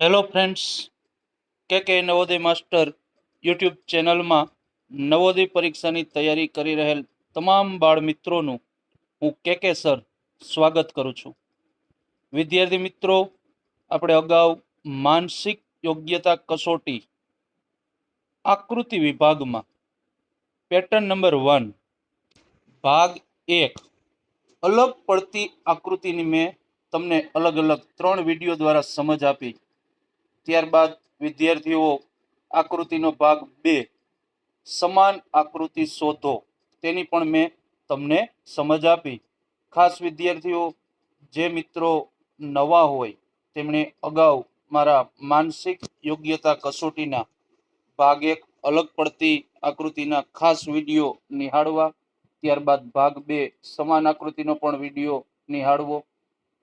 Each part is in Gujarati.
હેલો ફ્રેન્ડ્સ કે કે નવોદય માસ્ટર યુટ્યુબ ચેનલમાં નવોદય પરીક્ષાની તૈયારી કરી રહેલ તમામ બાળ મિત્રોનું હું કે કે સર સ્વાગત કરું છું. વિદ્યાર્થી મિત્રો, આપણે અગાઉ માનસિક યોગ્યતા કસોટી આકૃતિ વિભાગમાં પેટર્ન નંબર વન ભાગ એક, અલગ પડતી આકૃતિની મેં તમને અલગ અલગ ત્રણ વીડિયો દ્વારા સમજ આપી. ત્યારબાદ વિદ્યાર્થીઓ આકૃતિનો ભાગ બે, સમાન આકૃતિ શોધો. તેની પણ મેં તમને સમજ આપી. ખાસ વિદ્યાર્થીઓ, જે મિત્રો નવા હોય, તેમણે અગાઉ મારા માનસિક યોગ્યતા કસોટીના ભાગ એક અલગ પડતી આકૃતિના ખાસ વીડિયો નિહાળવા, ત્યારબાદ ભાગ બે સમાન આકૃતિનો પણ વીડિયો નિહાળવો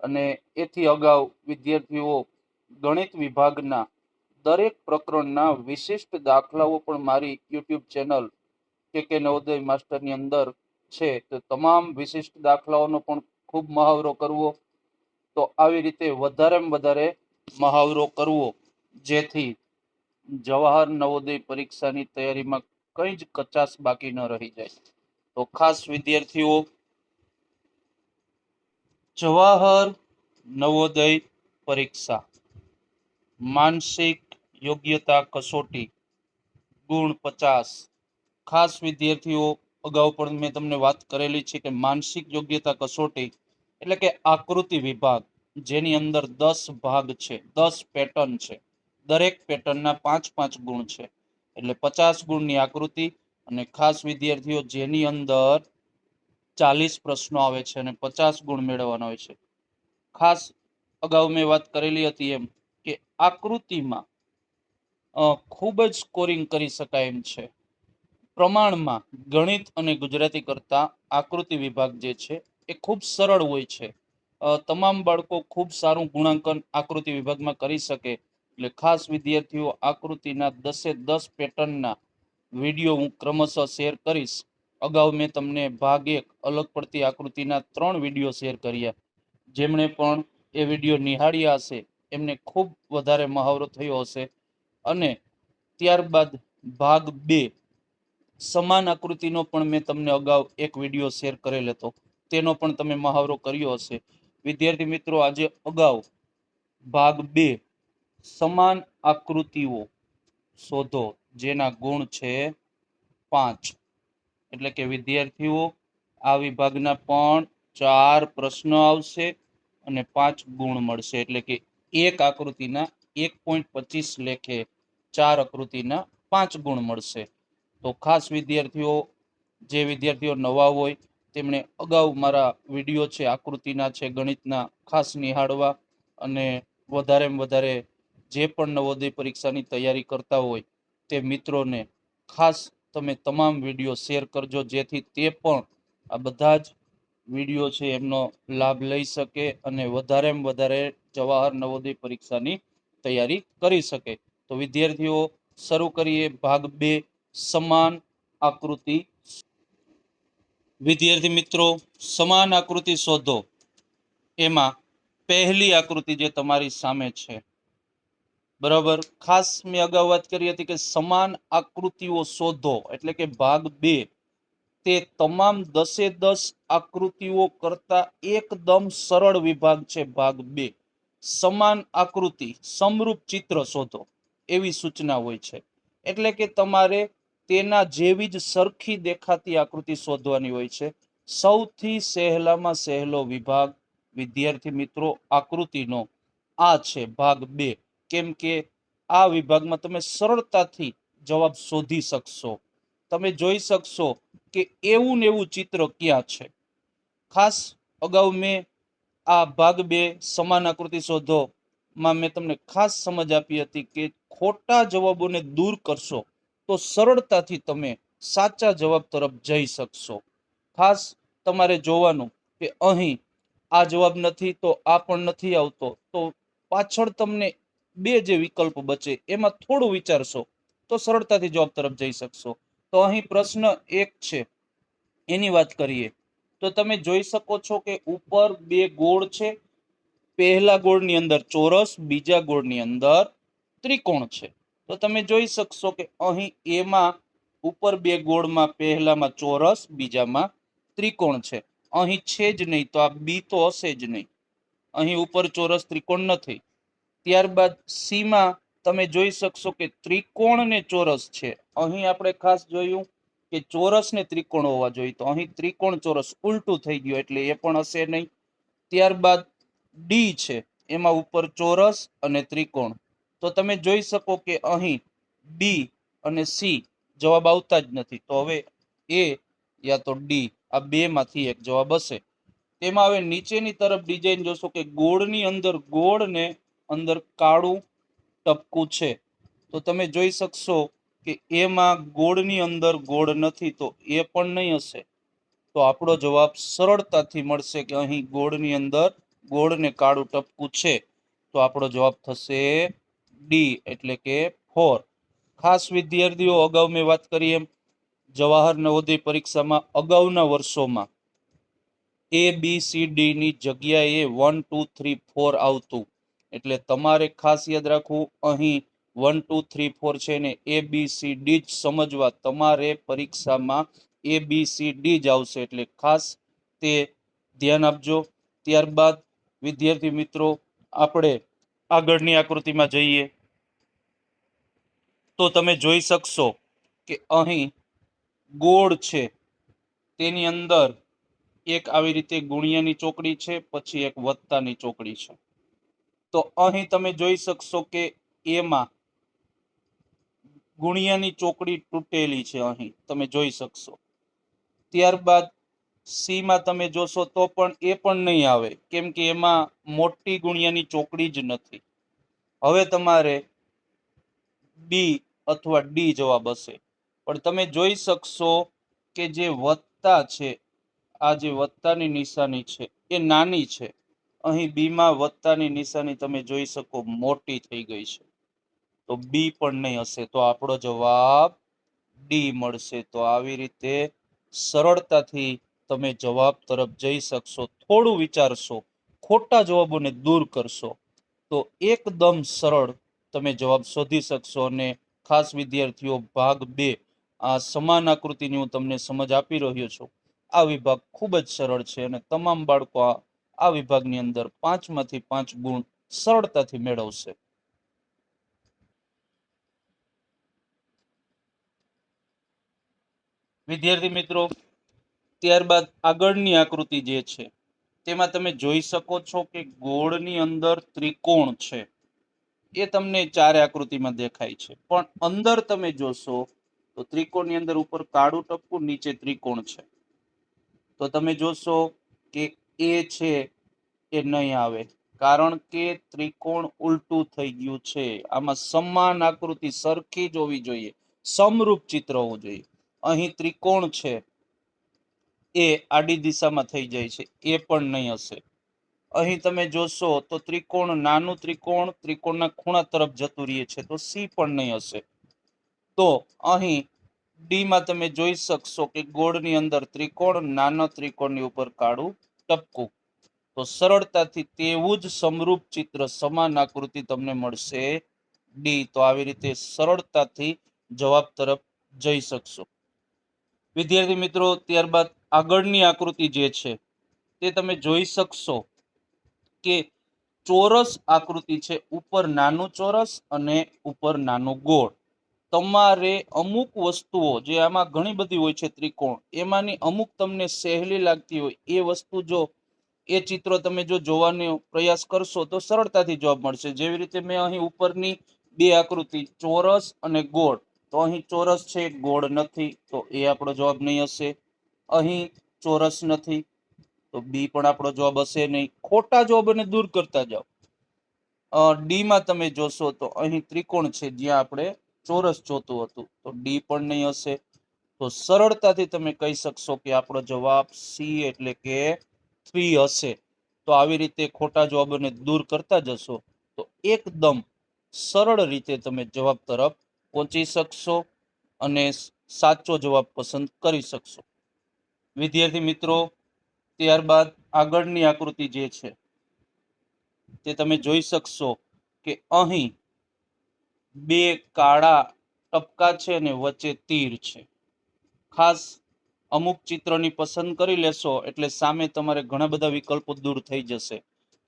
અને એથી અગાઉ વિદ્યાર્થીઓ ગણિત વિભાગના દરેક પ્રકરણના વિશિષ્ટ દાખલાઓ પણ મારી યુટ્યુબ ચેનલ કે કે નવોદય માસ્ટરની અંદર છે. તો તમામ વિશિષ્ટ દાખલાઓનો પણ ખૂબ મહાવરો કરવો. તો આવી રીતે વધારેમાં વધારે મહાવરો કરવો. જેથી જવાહર નવોદય પરીક્ષાની તૈયારીમાં કંઈ જ કચાશ બાકી ન રહી જાય. તો ખાસ વિદ્યાર્થીઓ, જવાહર નવોદય પરીક્ષા. માનસિક યોગ્યતા કસોટી, ગુણ પચાસ. ખાસ વિદ્યાર્થીઓ અગાઉ પણ મેં તમને વાત કરેલી છે કે માનસિક યોગ્યતા કસોટી એટલે કે આકૃતિ વિભાગ, જેની અંદર દસ ભાગ છે, દસ પેટર્ન છે. દરેક પેટર્નના પાંચ પાંચ ગુણ છે. એટલે પચાસ ગુણની આકૃતિ અને ખાસ વિદ્યાર્થીઓ જેની અંદર ચાલીસ પ્રશ્નો આવે છે અને પચાસ ગુણ મેળવવાના હોય છે. ખાસ અગાઉ મેં વાત કરેલી હતી એમ કે આકૃતિમાં ખૂબ જ સ્કોરિંગ કરી શકાય એમ છે. પ્રમાણમાં ગણિત અને ગુજરાતી કરતા આકૃતિ વિભાગ જે છે, એ ખૂબ સરળ હોય છે. તમામ બાળકો ખૂબ સારું ગુણાંકન આકૃતિ વિભાગમાં કરી શકે. એટલે ખાસ વિદ્યાર્થીઓ આકૃતિના દસે દસ પેટર્નના વીડિયો હું ક્રમશઃ શેર કરીશ. અગાઉ મેં તમને ભાગ એક અલગ પડતી આકૃતિના ત્રણ વીડિયો શેર કર્યા. જેમણે પણ એ વીડિયો નિહાળ્યા હશે. એમને ખૂબ વધારે મહાવરો થયો હશે. અને ત્યારબાદ ભાગ બે, સમાન આકૃતિનો પણ મેં તમને અગાઉ એક વીડિયો શેર કરેલ હતો. તેનો પણ તમે મહાવરો કર્યો હશે. વિદ્યાર્થી મિત્રો, આજે અગાઉ ભાગ બે, સમાન આકૃતિઓ શોધો, જેના ગુણ છે પાંચ. એટલે કે વિદ્યાર્થીઓ, આ વિભાગના પણ ચાર પ્રશ્નો આવશે અને પાંચ ગુણ મળશે. એટલે કે એક આકૃતિના એક પોઈન્ટ પચીસ લેખે ચાર આકૃતિના પાંચ ગુણ મળશે. તો ખાસ વિદ્યાર્થીઓ, જે વિદ્યાર્થીઓ નવા હોય, તેમણે અગાઉ મારા વીડિયો છે, આકૃતિના છે, ગણિતના, ખાસ નિહાળવા અને વધારેમાં વધારે જે પણ નવોદય પરીક્ષાની તૈયારી કરતા હોય, તે મિત્રોને ખાસ તમે તમામ વીડિયો શેર કરજો, જેથી તે પણ આ બધા જ વીડિયો છે, એમનો લાભ લઈ શકે અને વધારેમાં વધારે જવાહર નવોદય પરીક્ષાની તૈયારી કરી શકે. તો વિદ્યાર્થીઓ, શરૂ કરીએ ભાગ બે, સમાન આકૃતિ. વિદ્યાર્થી મિત્રો, સમાન આકૃતિ શોધો. એમાં પહેલી આકૃતિ જે તમારી સામે છે. બરાબર? ખાસ મેં અગાઉ વાત કરી હતી કે સમાન આકૃતિઓ શોધો, એટલે કે ભાગ બે. તે તમામ દસે દસ આકૃતિઓ કરતા એકદમ સરળ વિભાગ છે ભાગ બે. સમાન આકૃતિ, સમરૂપ ચિત્ર શોધો, એવી સૂચના હોય છે. એટલે કે તમારે તેના જેવી જ સરખી દેખાતી આકૃતિ શોધવાની હોય છે. સૌથી સહેલામાં સહેલો વિભાગ, વિદ્યાર્થી મિત્રો, આકૃતિનો આ છે ભાગ બે. કેમ કે આ વિભાગમાં તમે સરળતાથી જવાબ શોધી શકશો. તમે જોઈ શકશો કે એવું ને એવું ચિત્ર ક્યાં છે. ખાસ અગાઉ મેં આ ભાગ બે સમાન આકૃતિ શોધો. માં મેં તમને ખાસ સમજ આપી હતી કે ખોટા જવાબોને દૂર કરશો તો સરળતાથી તમે સાચા જવાબ તરફ જઈ શકશો. ખાસ તમારે જોવાનું કે અહીં આ જવાબ નથી તો આ પણ નથી આવતો. તો પાછળ તમને બે જે વિકલ્પ બચે એમાં થોડું વિચારશો તો સરળતાથી જવાબ તરફ જઈ શકશો. તો અહીં પ્રશ્ન એક છે. એની વાત કરીએ. તો તમે જોઈ શકો છો કે ઉપર બે ગોળ છે. પહેલા ગોળની અંદર ચોરસ, બીજા ગોળની અંદર ત્રિકોણ છે. તો તમે જોઈ શકશો કે અહીં એમાં ઉપર બે ગોળમાં પહેલામાં ચોરસ, બીજામાં ત્રિકોણ છે. અહીં છે જ નહીં, તો આ બી તો હશે જ નહીં. અહીં ઉપર ચોરસ ત્રિકોણ નથી. ત્યારબાદ સીમાં તમે જોઈ શકશો કે ત્રિકોણ ને ચોરસ છે. અહીં આપણે ખાસ જોયું કે ચોરસ ને ત્રિકોણ હોવા જોઈએ. તો અહીં ત્રિકોણ ચોરસ ઉલટું થઈ ગયું એટલે એ પણ હશે નહીં. ત્યારબાદ ડી છે. એમાં ઉપર ચોરસ અને ત્રિકોણ. તો તમે જોઈ શકો કે અહીં ડી અને સી જવાબ આવતા જ નથી. તો હવે એ યા તો ડી આ બે માંથી એક જવાબ હશે. તેમાં હવે નીચેની તરફ ડિઝાઇન જોશો કે ગોળની અંદર ગોળ ને અંદર કાળું ટપકું છે. તો તમે જોઈ શકશો કે એમાં ગોળની અંદર ગોળ નથી તો એ પણ નહીં હશે. તો આપણો જવાબ સરળતાથી મળશે કે અહીં ગોળની અંદર ગોળ ને કાળું ટપકું છે. તો આપણો જવાબ થશે ડી એટલે કે ફોર ખાસ વિદ્યાર્થીઓ, અગાઉ મેં વાત કરી એમ જવાહર નવોદય પરીક્ષામાં અગાઉના વર્ષોમાં એ બી સી ડીની જગ્યાએ વન ટુ થ્રી ફોર આવતું. એટલે તમારે ખાસ યાદ રાખવું, અહીં વન ટુ થ્રી ફોર છે ને એ બી સી ડી જ સમજવા તમારે પરીક્ષામાં એ બી સી ડી જ આવશે. એટલે ખાસ તે ધ્યાન આપજો. ત્યારબાદ, વિદ્યાર્થી મિત્રો, આપણે આગળની આકૃતિમાં જઈએ. તો તમે જોઈ શકશો કે અહીં ગોળ છે. તેની અંદર એક આવી રીતે ગુણિયાની ચોકડી છે, પછી એક વત્તાની ચોકડી છે. તો અહીં તમે જોઈ શકશો કે એમાં ગુણિયાની ચોકડી તૂટેલી છે અહીં. તમે જોઈ શકશો. ત્યારબાદ સીમાં તમે જોશો તો પણ એ પણ નહીં આવે, કેમ કે એમાં મોટી ગુણિયાની ચોકડી જ નથી. હવે તમારે બી અથવા ડી જવાબ હશે. પણ તમે જોઈ શકશો કે જે વત્તા છે, આ જે વત્તાની નિશાની છે, એ નાની છે. અહીં બીમાં વત્તાની નિશાની તમે જોઈ શકો મોટી થઈ ગઈ છે. તો બી પણ નહીં હશે, તો આપણો જવાબ ડી મળશે. તો આવી રીતે સરળતાથી તમે જવાબ તરફ જઈ શકશો, થોડું વિચારશો, ખોટા જવાબોને દૂર કરશો. તો એકદમ સરળ તમે જવાબ શોધી શકશો અને ખાસ વિદ્યાર્થીઓ, ભાગ બે, આ સમાન આકૃતિની હું તમને સમજ આપી રહ્યો છું. આ વિભાગ ખૂબ જ સરળ છે અને તમામ બાળકો આ વિભાગની અંદર પાંચમાંથી પાંચ ગુણ સરળતાથી મેળવશે. વિદ્યાર્થી મિત્રો, ત્યારબાદ આગળની આકૃતિ જે છે, તેમાં તમે જોઈ શકો છો કે ગોળની અંદર ત્રિકોણ છે. એ તમને ચારે આકૃતિમાં દેખાય છે. પણ અંદર તમે જોશો, તો ત્રિકોણની અંદર ઉપર કાળું ટપકું, નીચે ત્રિકોણ છે. તો તમે જોશો કે એ છે, એ નહીં આવે. કારણ કે ત્રિકોણ ઉલટું થઈ ગયું છે. આમાં સમાન આકૃતિ સરખી જ હોવી જોઈએ. સમરૂપ ચિત્ર હોવું જોઈએ. અહીં ત્રિકોણ છે. એ આડી દિશામાં થઈ જાય છે. એ પણ નહીં હશે. અહીં તમે જોશો તો ત્રિકોણ નાનું ત્રિકોણ, ત્રિકોણના ખૂણા તરફ જતું રહે છે તો સી પણ નહીં હશે. તો અહીં ડીમાં તમે જોઈ શકશો કે ગોળની અંદર ત્રિકોણ નાના ત્રિકોણની ઉપર કાળું ટપકું. તો સરળતાથી તેવું જ સમરૂપ ચિત્ર સમાન આકૃતિ તમને મળશે. ડી તો આવી રીતે સરળતાથી જવાબ તરફ જઈ શકશો. વિદ્યાર્થી મિત્રો, ત્યારબાદ આગળની આકૃતિ જે છે, તે તમે જોઈ શકશો કે ચોરસ આકૃતિ છે, ઉપર નાનું ચોરસ અને ઉપર નાનું ગોળ. તમારે અમુક વસ્તુઓ, જે આમાં ઘણી બધી હોય છે ત્રિકોણ, એમાંની અમુક તમને સહેલી લાગતી હોય, એ વસ્તુ જો, એ ચિત્રો તમે જો જોવાનો પ્રયાસ કરશો, તો સરળતાથી જવાબ મળશે. જેવી રીતે મેં અહીં ઉપરની બે આકૃતિ, ચોરસ અને ગોળ. તો અહીં ચોરસ છે, ગોળ નથી, તો એ આપણો જવાબ નહીં હશે. અહીં ચોરસ નથી, તો બી પણ આપણો જવાબ હશે નહીં. ખોટા જવાબને દૂર કરતા જાઓ. ડી માં તમે જોશો તો અહીં ત્રિકોણ છે, જ્યાં આપણે ચોરસ જોતું હતું. તો ડી પણ નહીં હશે. તો સરળતાથી તમે કહી શકશો કે આપણો જવાબ સી એટલે કે થ્રી હશે. તો આવી રીતે ખોટા જવાબોને દૂર કરતા જશો. તો એકદમ સરળ રીતે તમે જવાબ તરફ પહોંચી શકશો અને સાચો જવાબ પસંદ કરી શકશો. વિદ્યાર્થી મિત્રો, ત્યારબાદ આગળની આકૃતિ જે છે, તે તમે જોઈ શકશો કે અહીં બે કાળા ટપકા છે અને વચ્ચે તીર છે. ખાસ અમુક ચિત્રની પસંદ કરી લેશો એટલે સામે તમારે ઘણા બધા વિકલ્પો દૂર થઈ જશે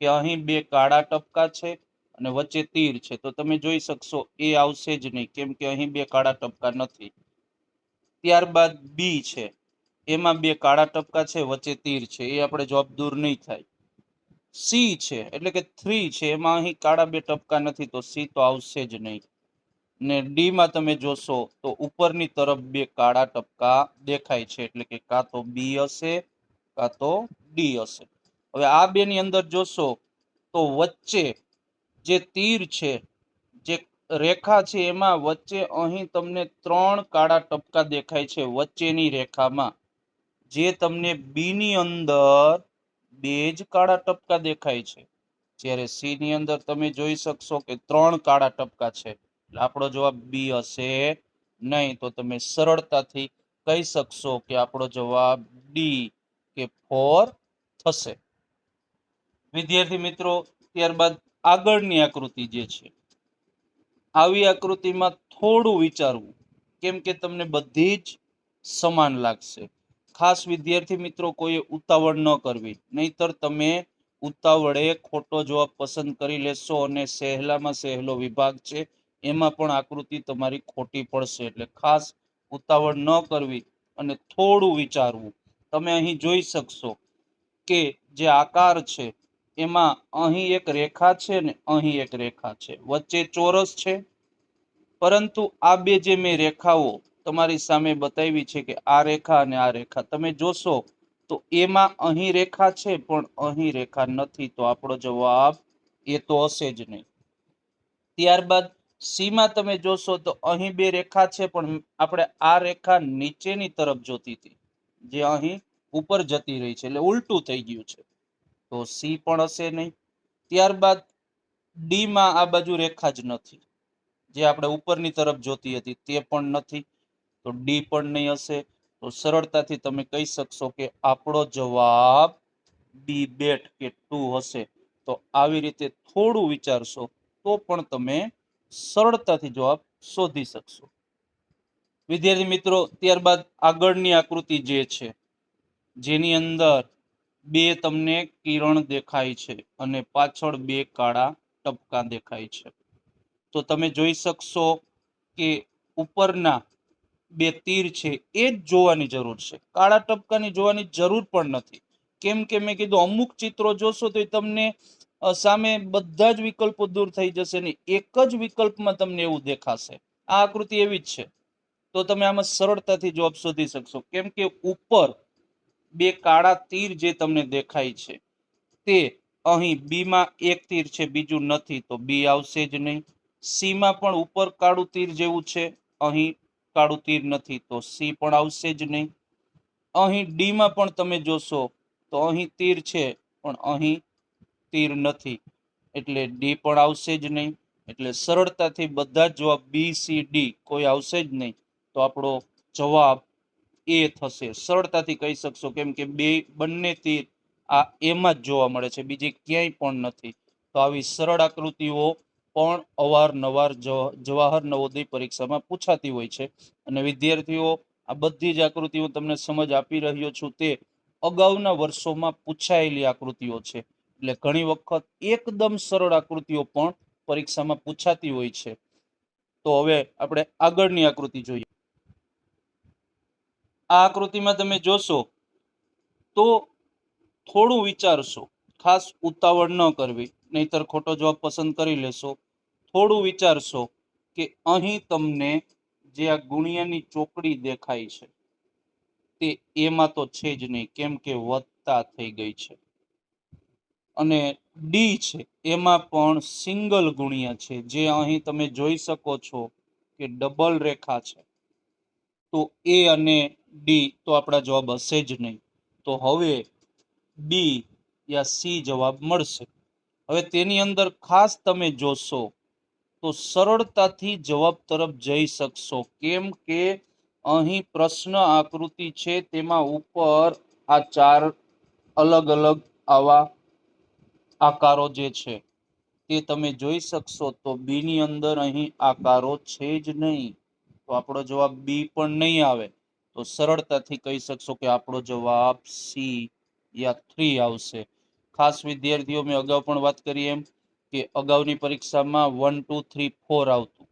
કે અહીં બે કાળા ટપકા છે અને વચ્ચે તીર છે, તો તમે જોઈ શકશો એ આવશે જ નહીં, કેમ કે અહીં બે કાળા ટપકા નથી. ત્યારબાદ બી છે, એમાં બે કાળા ટપકા છે, વચ્ચે તીર છે, એ આપણે જવાબ દૂર નહીં થાય. સી છે, એટલે કે થ્રી છે, એમાં અહીં કાળા બે ટપકા નથી, તો સી તો આવશે જ નહીં. ને ડીમાં તમે જોશો, તો ઉપરની તરફ બે કાળા ટપકા દેખાય છે, એટલે કે કાં તો બી હશે, કાં તો ડી હશે. હવે આ બેની અંદર જોશો, તો વચ્ચે જે તીર છે, જે રેખા છે એમાં વચ્ચે અહીં તમને ત્રણ કાળા ટપકા દેખાય છે વચ્ચેની રેખામાં. જે તમને બી ની અંદર બે જ કાળા ટપકા દેખાય છે. જ્યારે સી ની અંદર તમે જોઈ શકશો કે ત્રણ કાળા ટપકા છે. એટલે આપણો જવાબ બી હશે નહીં. તો તમે સરળતાથી કહી શકશો કે આપણો જવાબ ડી કે ફોર થશે. વિદ્યાર્થી મિત્રો, ત્યારબાદ આગળની આકૃતિ જે છે, આવી આકૃતિમાં થોડું વિચારવું, કેમ કે તમને બધી જ સમાન લાગશે. ખાસ વિદ્યાર્થી મિત્રો, કોઈએ ઉતાવળ ન કરવી, નહીતર તમે ઉતાવળે ખોટો જવાબ પસંદ કરી લેશો અને સહેલામાં સહેલો વિભાગ છે, એમાં પણ આકૃતિ તમારી ખોટી પડશે. એટલે ખાસ ઉતાવળ ન કરવી અને થોડું વિચારવું. તમે અહીં જોઈ શકશો કે જે આકાર છે એમાં અહીં એક રેખા છે ને અહીં એક રેખા છે. વચ્ચે ચોરસ છે. પરંતુ આ બે જે મેં રેખાઓ તમારી સામે બતાવી છે કે આ રેખા અને આ રેખા, તમે જોશો તો એમાં અહીં રેખા છે પણ અહીં રેખા નથી. તો આપણો જવાબ એ તો હશે જ નહીં. ત્યારબાદ સીમાં તમે જોશો તો અહીં બે રેખા છે પણ આપણે આ રેખા નીચેની તરફ જોતી હતી, જે અહીં ઉપર જતી રહી છે. એટલે ઉલટું થઈ ગયું છે. તો સી પણ હશે નહીં. ત્યારબાદ ડીમાં આ બાજુ રેખા જ નથી. જે આપણે ઉપરની તરફ જોતી હતી તે પણ નથી. તો ડી પણ નહીં હશે. તો સરળતાથી તમે કહી શકશો કે આપણો જવાબ બી બેટ કે ટુ હશે. તો આવી રીતે થોડું વિચારશો તો પણ તમે સરળતાથી જવાબ શોધી શકશો. વિદ્યાર્થી મિત્રો, ત્યારબાદ આગળની આકૃતિ જે છે, જેની અંદર બે તમને કિરણ દેખાય છે અને પાછળ બે કાળા ટપકા દેખાય છે. તો તમે જોઈ શકશો કે ઉપરના બે તીર છે એ જ જોવાની જરૂર છે. કાળા ટપકાની જોવાની જરૂર પણ નથી. કેમ કે મેં કીધું અમુક ચિત્રો જોશો તો એ તમને સામે બધા જ વિકલ્પો દૂર થઈ જશે ને એક જ વિકલ્પમાં તમને એવું દેખાશે. આ આકૃતિ એવી જ છે. તો તમે આમાં સરળતાથી જવાબ શોધી શકશો. કેમ કે ઉપર બે કાળા તીર જે તમને દેખાય છે, તે અહીં બીમાં એક તીર છે, બીજું નથી, તો બી આવશે જ નહીં. સી માં પણ ઉપર કાળું તીર જેવું છે, અહીં કાળું તીર નથી, તો સી પણ આવશે જ નહીં. અહીં ડીમાં પણ તમે જોશો, તો અહીં તીર છે, પણ અહીં તીર નથી, એટલે ડી પણ આવશે જ નહીં. એટલે સરળતાથી બધા જ જવાબ બી, સી, ડી કોઈ આવશે જ નહીં. તો આપણો જવાબ એ થશે. સરળતાથી કહી શકશો કેમ કે બે બંને તીર આ એમાં જ જોવા મળે છે. બીજી ક્યાંય પણ નથી. તો આવી સરળ આકૃતિઓ પણ અવારનવાર જવા- જવાહર નવોદય પરીક્ષામાં પૂછાતી હોય છે. અને વિદ્યાર્થીઓ, આ બધી જ આકૃતિઓ તમને સમજ આપી રહ્યો છું તે અગાઉના વર્ષોમાં પૂછાયેલી આકૃતિઓ છે. એટલે ઘણી વખત એકદમ સરળ આકૃતિઓ પણ પરીક્ષામાં પૂછાતી હોય છે. તો હવે આપણે આગળની આકૃતિ જોઈએ. આ આકૃતિમાં તમે જોશો તો થોડું વિચારશો. ખાસ ઉતાવળ ન કરવી. નહીતર ખોટો જવાબ પસંદ કરી લેશો. થોડું વિચારશો કે અહીં તમને જે આ ગુણિયાની ચોકડી દેખાય છે, તે એમાં તો છે જ નહીં. કેમ કે વધતા થઈ ગઈ છે. અને ડી છે, એમાં પણ સિંગલ ગુણ્યા છે. જે અહીં તમે જોઈ શકો છો કે ડબલ રેખા છે. તો એ અને ડી તો આપણા જવાબ હશે જ નહીં. તો હવે બી યા સી જવાબ મળશે. હવે તેની અંદર ખાસ તમે જોશો તો સરળતાથી જવાબ તરફ જઈ શકશો. કેમ કે અહીં પ્રશ્ન આકૃતિ છે, તેમાં ઉપર આ ચાર અલગ અલગ આવા આકારો જે છે, તે તમે જોઈ શકશો. તો બી ની અંદર અહીં આકારો છે જ નહીં. તો આપણો જવાબ બી પણ નહીં આવે. તો સરળતાથી કહી શકશો કે આપણો જવાબ સી યા થ્રી આવશે. ખાસ વિદ્યાર્થીઓ, મેં અગાઉ પણ વાત કરી એમ કે અગાઉની પરીક્ષામાં વન, ટુ, થ્રી, ફોર આવતું.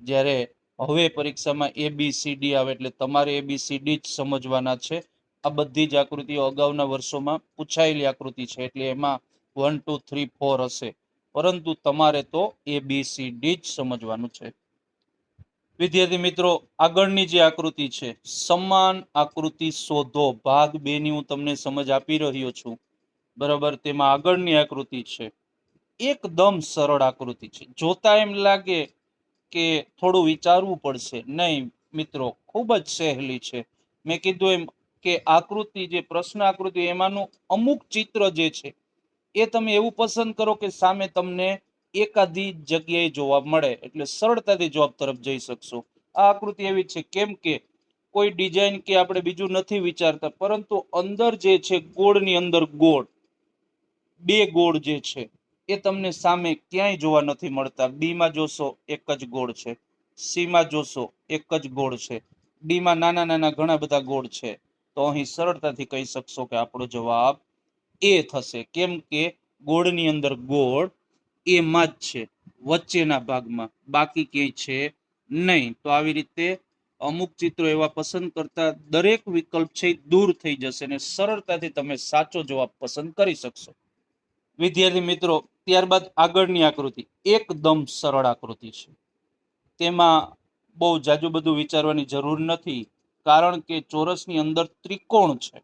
જ્યારે હવે પરીક્ષામાં એ, બી, સી, ડી આવે એટલે તમારે એ, બી, સી, ડી જ સમજવાના છે. આ બધી જ આકૃતિઓ અગાઉના વર્ષોમાં પૂછાયેલી આકૃતિ છે એટલે એમાં વન, ટુ, થ્રી, ફોર હશે. પરંતુ તમારે તો એ, બી, સી, ડી જ સમજવાનું છે. વિદ્યાર્થી મિત્રો, આગળની જે આકૃતિ છે, સમાન આકૃતિ શોધો. ભાગ બે ની હું તમને સમજ આપી રહ્યો છું. બરાબર? તેમાં આગળની આકૃતિ છે. એકદમ સરળ આકૃતિ છે. જોતા એમ લાગે કે થોડું વિચારવું પડશે. નહીં, મિત્રો, ખૂબ જ સહેલી છે. મેં કીધું એમ કે આકૃતિ જે પ્રશ્ન આકૃતિ, એમાંનું અમુક ચિત્ર જે છે, એ તમે એવું પસંદ કરો કે સામે તમને એકાદી જગ્યાએ જોવા મળે એટલે સરળતાથી જવાબ તરફ જઈ શકશો. આ આકૃતિ એવી છે, કેમ કે કોઈ ડિઝાઇન કે આપણે બીજું નથી વિચારતા, પરંતુ અંદર જે છે ગોળની અંદર ગોળ, બે ગોળ જે છે, એ તમને સામે ક્યાંય જોવા નથી મળતા. બીમાં જોશો એક જ ગોળ છે, સીમાં જોશો એક જ ગોળ છે, ડીમાં નાના નાના ઘણા બધા ગોળ છે. તો અહીં સરળતાથી કહી શકશો કે આપણો જવાબ એ થશે. કેમ કે ગોળની અંદર ગોળ એમાં જ છે. વચ્ચેના ભાગમાં બાકી ક્યાંય છે નહીં. તો આવી રીતે અમુક ચિત્રો એવા પસંદ કરતા દરેક વિકલ્પ છે દૂર થઈ જશે અને સરળતાથી તમે સાચો જવાબ પસંદ કરી શકશો. વિદ્યાર્થી મિત્રો, ત્યારબાદ આગળની આકૃતિ એકદમ સરળ આકૃતિ છે. તેમાં બહુ જાજુ બધું વિચારવાની જરૂર નથી, કારણ કે ચોરસની અંદર ત્રિકોણ છે.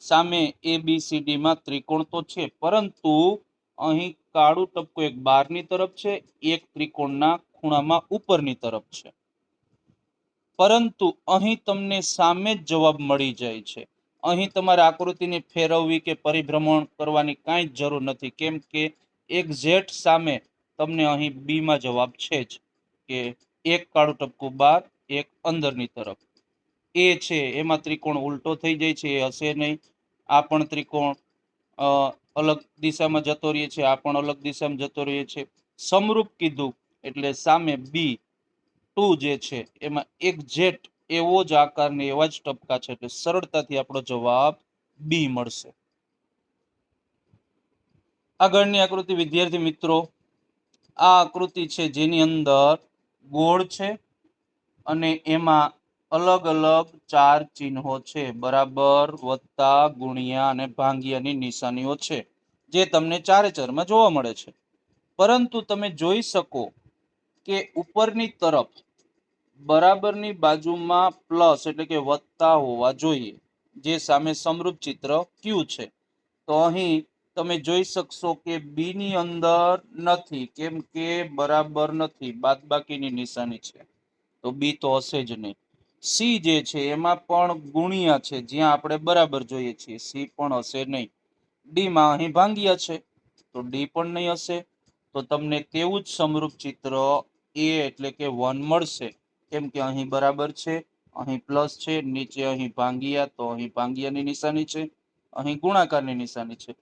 સામે એ બી સી ડીમાં ત્રિકોણ તો છે, પરંતુ અહીં કાળું ટપકું એક બારની તરફ છે, એક ત્રિકોણના ખૂણામાં ઉપરની તરફ છે. પરંતુ અહીં તમને સામે જ જવાબ મળી જાય છે. અહીં તમારે આકૃતિને ફેરવવી કે પરિભ્રમણ કરવાની કાંઈ જ જરૂર નથી, કેમ કે એક્ઝેક્ટ સામે તમને અહીં બીમાં જવાબ છે જ, કે એક કાળું ટપકું બાર એક અંદરની તરફ. એ છે, એમાં ત્રિકોણ ઉલટો થઈ જાય છે, એ હશે નહીં. આ પણ ત્રિકોણ અલગ દિશામાં જતો રહીએ છીએ, આ પણ અલગ દિશામાં જતો રહીએ છીએ. સમરૂપ કીધું એટલે સામે બી ટુ જે છે, એમાં એક જેટ એવો જ આકાર ને એવા જ ટપકા છે એટલે સરળતાથી આપણો જવાબ બી મળશે. આગળની આકૃતિ, વિદ્યાર્થી મિત્રો, આ આકૃતિ છે જેની અંદર ગોળ છે અને એમાં અલગ અલગ ચાર ચિહ્નો છે. બરાબર, વત્તા, ગુણ્યા અને ભાંગ્યાની નિશાનીઓ છે, જે તમને ચારે ચારમાં જોવા મળે છે. પરંતુ તમે જોઈ શકો કે ઉપરની તરફ, બરાબરની બાજુમાં પ્લસ એટલે કે વત્તા હોવા જોઈએ, જે સામે સમરૂપ ચિત્ર ક્યુ છે. તો અહીં તમે જોઈ શકશો કે બી ની અંદર નથી, કેમ કે બરાબર નથી, બાદબાકીની નિશાની છે. તો બી તો હશે જ નહીં. સી જે છે એમાં પણ ગુણ્યા છે, જ્યાં આપણે બરાબર જોઈએ છીએ. સી પણ હશે નહીં. ડીમાં અહીં ભાંગ્યા છે. તો ડી પણ નહીં હશે. તો તમને તેવું જ સમરૂપ ચિત્ર એ એટલે કે વન મળશે. કેમ કે અહીં બરાબર છે, અહીં પ્લસ છે, નીચે અહીં ભાંગિયા, તો અહીં ભાંગિયાની નિશાની છે, અહીં ગુણાકારની નિશાની છે.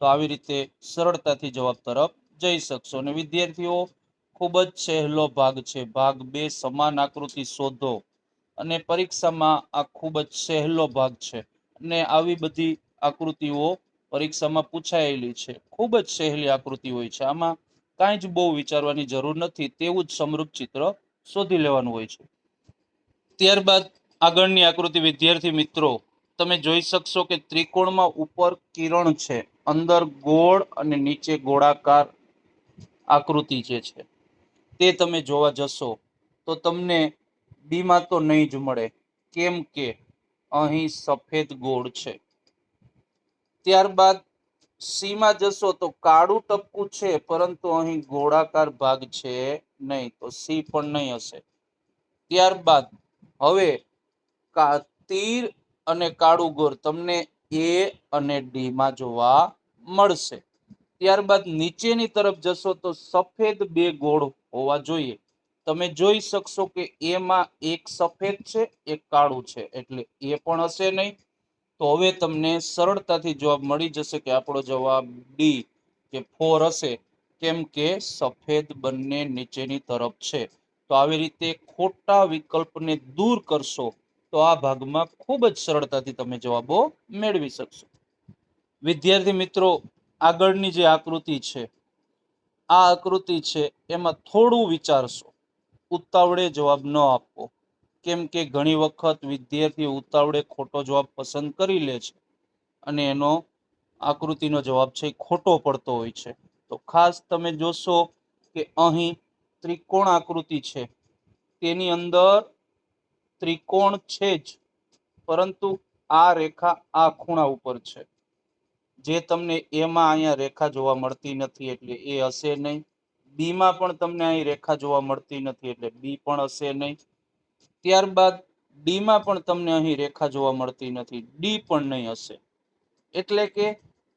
તો આવી રીતે સરળતાથી જવાબ તરફ જઈ શકશો. અને વિદ્યાર્થીઓ, ખૂબ જ સહેલો ભાગ છે. ભાગ બે, સમાન આકૃતિ શોધો. અને પરીક્ષામાં આ ખૂબ જ સહેલો ભાગ છે. અને આવી બધી આકૃતિઓ પરીક્ષામાં પૂછાયેલી છે. ખૂબ જ સહેલી આકૃતિ હોય છે. આમાં કાંઈ જ બહુ વિચારવાની જરૂર નથી. તેવું જ સમૃદ્ધ ચિત્ર શોધી લેવાનું હોય છે. ત્યારબાદ આગળની આકૃતિ, વિદ્યાર્થી મિત્રો, તમે જોઈ શકશો કે ત્રિકોણમાં ઉપર કિરણ છે. અંદર ગોળ અને નીચે ગોળાકાર આકૃતિ જે છે. તે તમે જોવા જશો તો તમને બીમાં તો નહીં જ મળે. કેમ કે અહીં સફેદ ગોળ છે. ત્યારબાદ સીમાં જશો તો કાળું ટપકું છે, પરંતુ અહીં ગોળાકાર ભાગ છે નહીં, તો સી પણ નહીં હશે. ત્યારબાદ હવે તીર અને કાળું ગોળ તમને એ અને ડીમાં જોવા મળશે. ત્યારબાદ નીચેની તરફ જશો તો સફેદ બે ગોળ હોવા જોઈએ. તમે જોઈ શકશો કે એમાં એક સફેદ છે, એક કાળું છે. એટલે એ પણ હશે નહીં. તો હવે તમને સરળતાથી જવાબ મળી જશે કે આપણો જવાબ ડી કે ફોર હશે. કેમ કે સફેદ બંને નીચેની તરફ છે. તો આવી રીતે ખોટા વિકલ્પને દૂર કરશો, તો આ ભાગમાં ખૂબ જ સરળતાથી તમે જવાબો મેળવી શકશો. વિદ્યાર્થી મિત્રો, આગળની જે આકૃતિ છે, આ આકૃતિ છે, એમાં થોડું વિચારશો. ઉતાવળે જવાબ ન આપવો. કેમ કે ઘણી વખત વિદ્યાર્થી ઉતાવળે ખોટો જવાબ પસંદ કરી લે છે અને એનો આકૃતિનો જવાબ છે ખોટો પડતો હોય છે. તો ખાસ તમે જોશો કે અહીં ત્રિકોણ આકૃતિ છે. તેની અંદર ત્રિકોણ છે જ, પરંતુ આ રેખા આ ખૂણા ઉપર છે. જે તમને એમાં અહીંયા રેખા જોવા મળતી નથી એટલે એ હશે નહીં. બીમાં પણ તમને અહીં રેખા જોવા મળતી નથી એટલે બી પણ હશે નહીં. ત્યારબાદ ડીમાં પણ તમને અહીં રેખા જોવા મળતી નથી. ડી પણ નહીં હશે. એટલે કે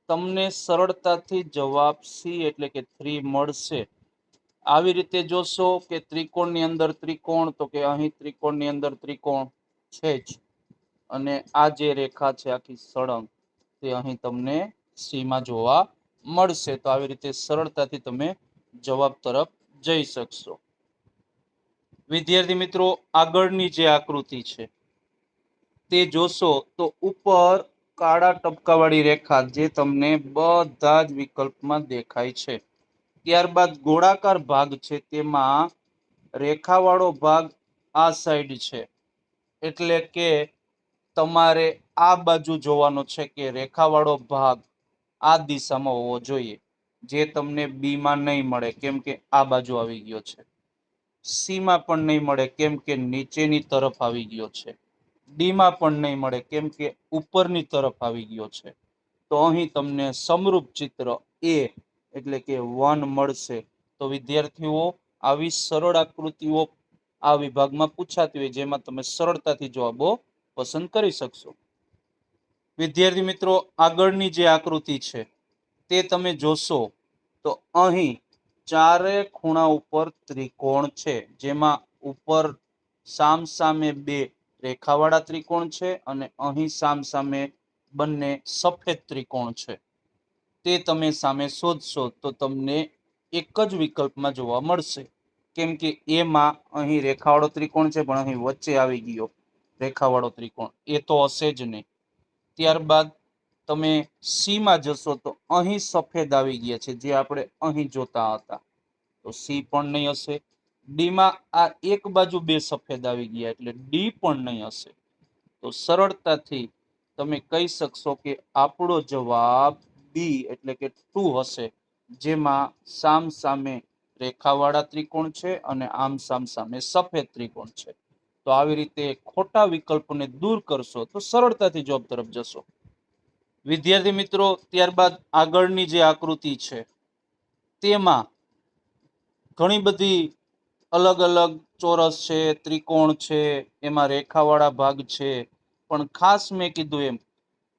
તમને સરળતાથી જવાબ સી એટલે કે થ્રી મળશે. આવી રીતે જોશો કે ત્રિકોણની અંદર ત્રિકોણ તો કે અહીં ત્રિકોણની અંદર ત્રિકોણ છે જ. અને આ જે રેખા છે આખી સળંગ તે અહીં તમને સીમાં જોવા મળશે. તો આવી રીતે સરળતાથી તમે જવાબ તરફ જઈ શકશો. વિદ્યાર્થી મિત્રો, આગળની જે આકૃતિ છે, તે જોશો તો ઉપર કાળા ટપકાવાળી રેખા જે તમને બધા જ વિકલ્પમાં દેખાય છે. ત્યારબાદ ગોળાકાર ભાગ છે, તેમાં રેખાવાળો ભાગ આ સાઈડ છે. એટલે કે તમારે આ બાજુ જોવાનો છે કે રેખાવાળો ભાગ આ દિશામાં હોવો જોઈએ. જે તમને બીમાં નહીં મળે, કેમ કે આ બાજુ આવી ગયો છે. સીમાં પણ નહીં મળે, કેમ કે નીચેની તરફ આવી ગયો છે. ડીમાં પણ નહીં મળે, કેમ કે ઉપરની તરફ આવી ગયો છે. તો અહીં તમને સમરૂપ ચિત્ર એ એટલે કે વન મળશે. તો વિદ્યાર્થીઓ, આવી સરળ આકૃતિઓ આ વિભાગમાં પૂછાતી હોય, જેમાં તમે સરળતાથી જવાબો પસંદ કરી શકશો. વિદ્યાર્થી મિત્રો, આગળની જે આકૃતિ છે તે તમે જોશો તો અહીં ચારે ખૂણા ઉપર ત્રિકોણ છે, જેમાં ઉપર સામ સામે બે રેખાવાળા ત્રિકોણ છે અને અહીં સામ સામે બંને સફેદ ત્રિકોણ છે. તે તમે સામે શોધશો તો તમને એક જ વિકલ્પમાં જોવા મળશે, કેમ કે એમાં અહીં રેખાવાળો ત્રિકોણ છે, પણ અહીં વચ્ચે આવી ગયો રેખાવાળો ત્રિકોણ. એ તો હશે જ નહીં. ત્યારબાદ તમે સીમાં જશો તો અહીં સફેદ આવી ગયા છે, જે આપણે અહીં જોતા હતા. તો સી પણ નહીં હશે. ડી માં આ એક બાજુ બે સફેદ આવી ગયા એટલે ડી પણ નહીં હશે. તો સરળતાથી તમે કહી શકશો કે આપણો જવાબ ડી એટલે કે ટુ હશે, જેમાં સામ સામે રેખાવાળા ત્રિકોણ છે અને આમ સામ સામે સફેદ ત્રિકોણ છે. તો આવી રીતે ખોટા વિકલ્પને દૂર કરશો તો સરળતાથી જોબ તરફ જશો. વિદ્યાર્થી મિત્રો, ત્યારબાદ આગળની જે આકૃતિ છે, તેમાં ઘણી બધી અલગ અલગ ચોરસ છે, ત્રિકોણ છે, એમાં રેખાવાળા ભાગ છે. પણ ખાસ મેં કીધું એમ,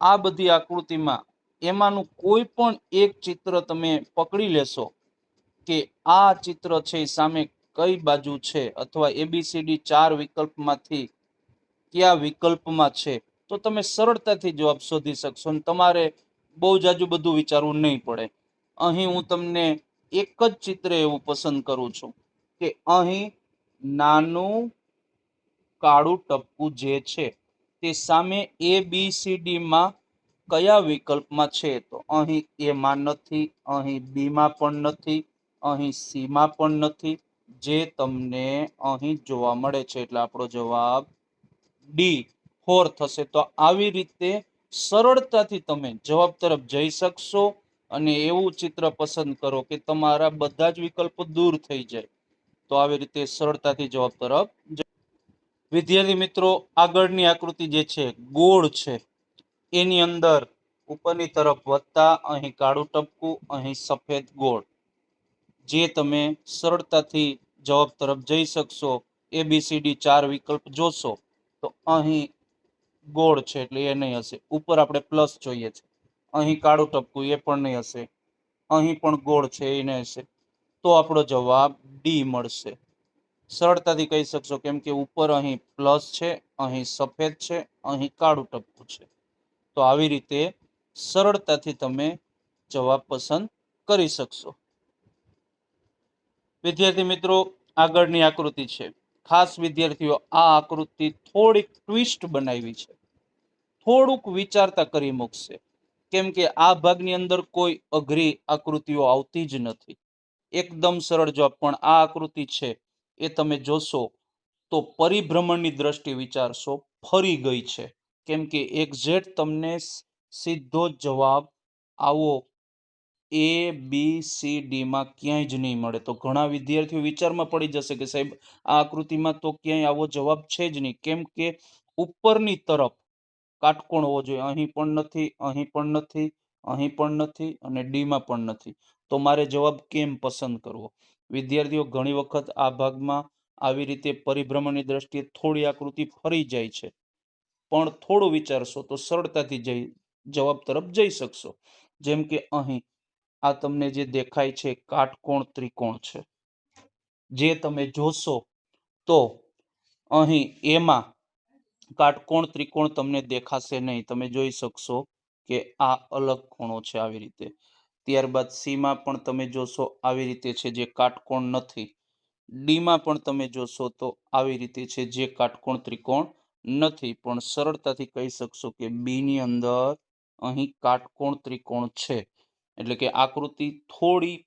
આ બધી આકૃતિમાં એમાંનું કોઈ પણ એક ચિત્ર તમે પકડી લેશો કે આ ચિત્ર છે સામે કઈ બાજુ છે? અથવા એબીસીડી ચાર વિકલ્પમાંથી કયા વિકલ્પમાં છે? તો તમે સરળતાથી જવાબ શોધી શકશો અને તમારે બહુ જાજુ બધું વિચારવું નહીં પડે. અહીં હું તમને એક જ ચિત્ર એવું પસંદ કરું છું કે અહીં નાનું કાળું ટપકું જે છે તે સામે એ બી સી ડીમાં કયા વિકલ્પમાં છે તો અહીં એમાં નથી, અહીં બીમાં પણ નથી, અહીં સીમાં પણ નથી, જે તમને અહીં જોવા મળે છે. એટલે આપણો જવાબ ડી ફોર થશે. તો આવી રીતે સરળતાથી તમે જવાબ તરફ જઈ શકશો અને એવું ચિત્ર પસંદ કરો કે તમારા બધા જ વિકલ્પો દૂર થઈ જાય. તો આવી રીતે સરળતાથી જવાબ તરફ વિદ્યાર્થી મિત્રો, આગળની આકૃતિ જે છે, ગોળ છે. એની અંદર ઉપરની તરફ વધતા, અહીં કાળું ટપકું, અહીં સફેદ ગોળ. જે તમે સરળતાથી જવાબ તરફ જઈ શકશો. એબીસીડી ચાર વિકલ્પ જોશો. તો અહીં ગોળ છે એટલે એ નહીં હશે. ઉપર આપણે પ્લસ જોઈએ છે. અહીં કાળું ટપકું એ પણ નહીં હશે. અહીં પણ ગોળ છે એ નહીં હશે. તો આપણો જવાબ ડી મળશે. સરળતાથી કહી શકશો કેમ કે ઉપર અહીં પ્લસ છે, અહીં સફેદ છે, અહીં કાળું ટપકું છે. તો આવી રીતે સરળતાથી તમે જવાબ પસંદ કરી શકશો. વિદ્યાર્થી મિત્રો, આગળની આકૃતિ છે. ખાસ વિદ્યાર્થીઓ આ આકૃતિ થોડીક ટ્વિસ્ટ બનાવી છે. થોડુંક વિચારતા કરી મૂકશે. કેમ કે આ ભાગની અંદર કોઈ અઘરી આકૃતિઓ આવતી જ નથી. એકદમ સરળ જવાબ, પણ આ આકૃતિ છે એ તમે જોશો તો પરિભ્રમણની દ્રષ્ટિ વિચારશો, ફરી ગઈ છે. કેમ કે એક્ઝેક્ટ તમને સીધો જવાબ, આવો એ, બી, સી ડીમાં ક્યાંય જ નહીં મળે. તો ઘણા વિદ્યાર્થીઓ વિચારમાં પડી જશે કે, સાહેબ, આ આકૃતિમાં તો ક્યાંય આવો જવાબ છે જ નહીં. કેમ કે ઉપરની તરફ કાટકોણ હોવો જોઈએ. અહીં પણ નથી, અહીં પણ નથી, અહીં પણ નથી અને ડીમાં પણ નથી. તો મારે જવાબ કેમ પસંદ કરવો? વિદ્યાર્થીઓ, ઘણી વખત આ ભાગમાં આવી રીતે પરિભ્રમણની દ્રષ્ટિએ થોડી આકૃતિ ફરી જાય છે. પણ થોડું વિચારશો તો સરળતાથી જઈ, જવાબ તરફ જઈ શકશો. જેમ કે અહીં આ તમને જે દેખાય છે, કાટકોણ ત્રિકોણ છે. જે તમે જોશો તો અહીં એમાં કાટકોણ ત્રિકોણ તમને દેખાશે નહીં. તમે જોઈ શકશો કે આ અલગ ખૂણો છે આવી રીતે. ત્યારબાદ સીમાં પણ તમે જોશો આવી રીતે છે જે કાટકોણ નથી. ડીમાં પણ તમે જોશો તો આવી રીતે છે જે કાટકોણ ત્રિકોણ નથી. પણ સરળતાથી કહી શકશો કે બીની અંદર અહીં કાટકોણ ત્રિકોણ છે. એટલે કે આકૃતિ થોડી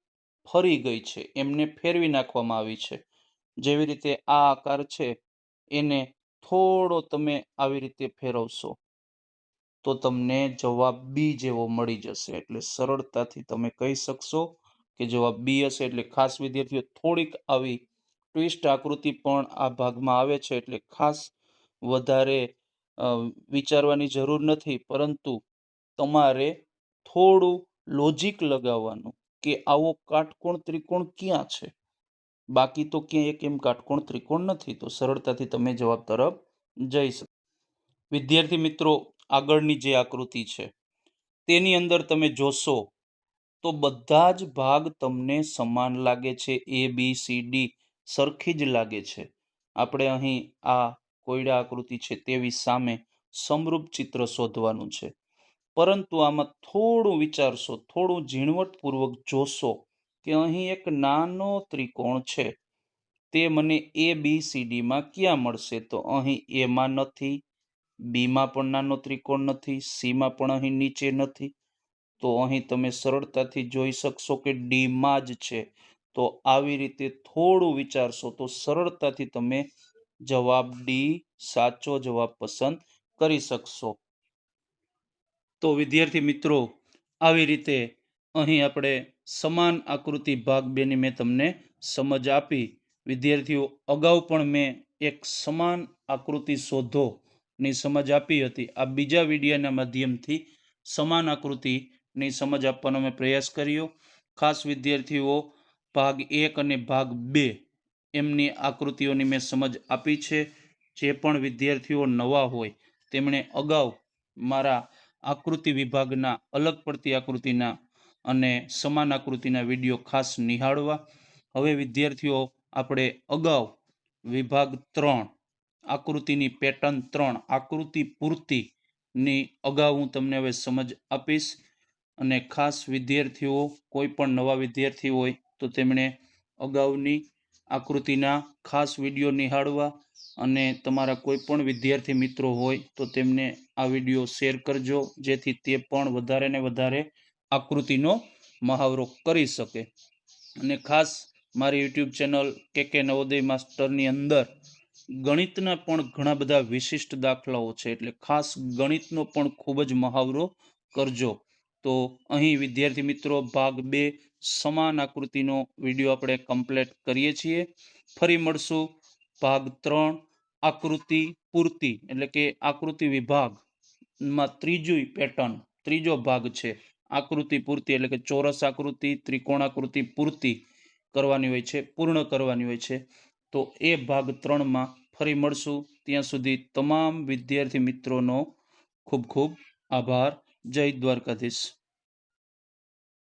ફરી ગઈ છે, એમને ફેરવી નાખવામાં આવી છે. જેવી રીતે આ આકાર છે, એને થોડો તમે આવી રીતે ફેરવશો, તો તમને જવાબ બી જેવો મળી જશે. એટલે સરળતાથી તમે કહી શકશો કે જવાબ બી હશે, એટલે ખાસ વિદ્યાર્થીઓ, થોડીક આવી ટ્વિસ્ટ આકૃતિ પણ આ ભાગમાં આવે છે, એટલે ખાસ વધારે વિચારવાની જરૂર નથી, પરંતુ તમારે થોડું લોજિક લગાવવાનું કે આવો કાટકોણ ત્રિકોણ ક્યાં છે? બાકી તો ક્યાંય એક એમ કાટકોણ ત્રિકોણ નથી, તો સરળતાથી તમે જવાબ તરફ જઈ શકો. વિદ્યાર્થી મિત્રો, આગળની જે આકૃતિ છે, તેની અંદર તમે જોશો, તો બધા જ ભાગ તમને સમાન લાગે છે એ બી સી ડી સરખી જ લાગે છે. આપણે અહીં આ કોયડા આકૃતિ છે તેવી સામે સમરૂપ ચિત્ર શોધવાનું છે. પરંતુ આમાં થોડું વિચારશો, થોડું ઝીણવટપૂર્વક જોશો કે અહીં એક નાનો ત્રિકોણ છે. તે મને એ બી સી ડીમાં ક્યાં મળશે? તો અહીં એમાં નથી બીમાં પણ નાનો ત્રિકોણ નથી સીમાં પણ અહીં નીચે નથી. તો અહીં તમે સરળતાથી જોઈ શકશો કે ડીમાં જ છે. તો આવી રીતે થોડું વિચારશો તો સરળતાથી તમે જવાબ ડી સાચો જવાબ પસંદ કરી શકશો. તો વિદ્યાર્થી મિત્રો, આવી રીતે અહીં આપણે સમાન આકૃતિ ભાગ બેની મેં તમને સમજ આપી. વિદ્યાર્થીઓ, અગાઉ પણ મેં એક સમાન આકૃતિ શોધો ની સમજ આપી હતી. આ બીજા વિડીયોના માધ્યમથી સમાન આકૃતિની સમજ આપવાનો મેં પ્રયાસ કર્યો. ખાસ વિદ્યાર્થીઓ, ભાગ એક અને ભાગ બે એમની આકૃતિઓની મેં સમજ આપી છે. જે પણ વિદ્યાર્થીઓ નવા હોય, તેમણે અગાઉ મારા આકૃતિ વિભાગના, અલગ પડતી આકૃતિના અને સમાન આકૃતિના વીડિયો ખાસ નિહાળવા. હવે વિદ્યાર્થીઓ, આપણે અગાઉ વિભાગ ત્રણ, આકૃતિની પેટર્ન ત્રણ, આકૃતિ પૂર્તિની અગાઉ હું તમને હવે સમજ આપીશ. અને ખાસ વિદ્યાર્થીઓ, કોઈ પણ નવા વિદ્યાર્થી હોય તો તેમણે અગાઉની આકૃતિના ખાસ વીડિયો નિહાળવા અને તમારા કોઈ પણ વિદ્યાર્થી મિત્રો હોય તો તેમને આ વીડિયો શેર કરજો, જેથી તે પણ વધારે ને વધારે આકૃતિનો મહાવરો કરી શકે. અને ખાસ મારી યુટ્યુબ ચેનલ કે કે નવોદય માસ્ટરની અંદર ગણિતના પણ ઘણા બધા વિશિષ્ટ દાખલાઓ છે, એટલે ખાસ ગણિતનો પણ ખૂબ જ મહાવરો કરજો. તો અહીં વિદ્યાર્થી મિત્રો ભાગ બે સમાન આકૃતિનો વીડિયો આપણે કમ્પ્લીટ કરીએ છીએ. ફરી મળશું. ભાગ ત્રણ, આકૃતિ પૂર્તિ, એટલે કે આકૃતિ વિભાગમાં ત્રીજી પેટર્ન ત્રીજો ભાગ છે. આકૃતિ પૂર્તિ, એટલે કે ચોરસ આકૃતિ ત્રિકોણ આકૃતિ પૂર્તિ કરવાની હોય છે, પૂર્ણ કરવાની હોય છે. તો એ ભાગ ત્રણમાં ફરી મળશું. ત્યાં સુધી તમામ વિદ્યાર્થી મિત્રોનો ખૂબ ખૂબ આભાર. જય દ્વારકાધીશ.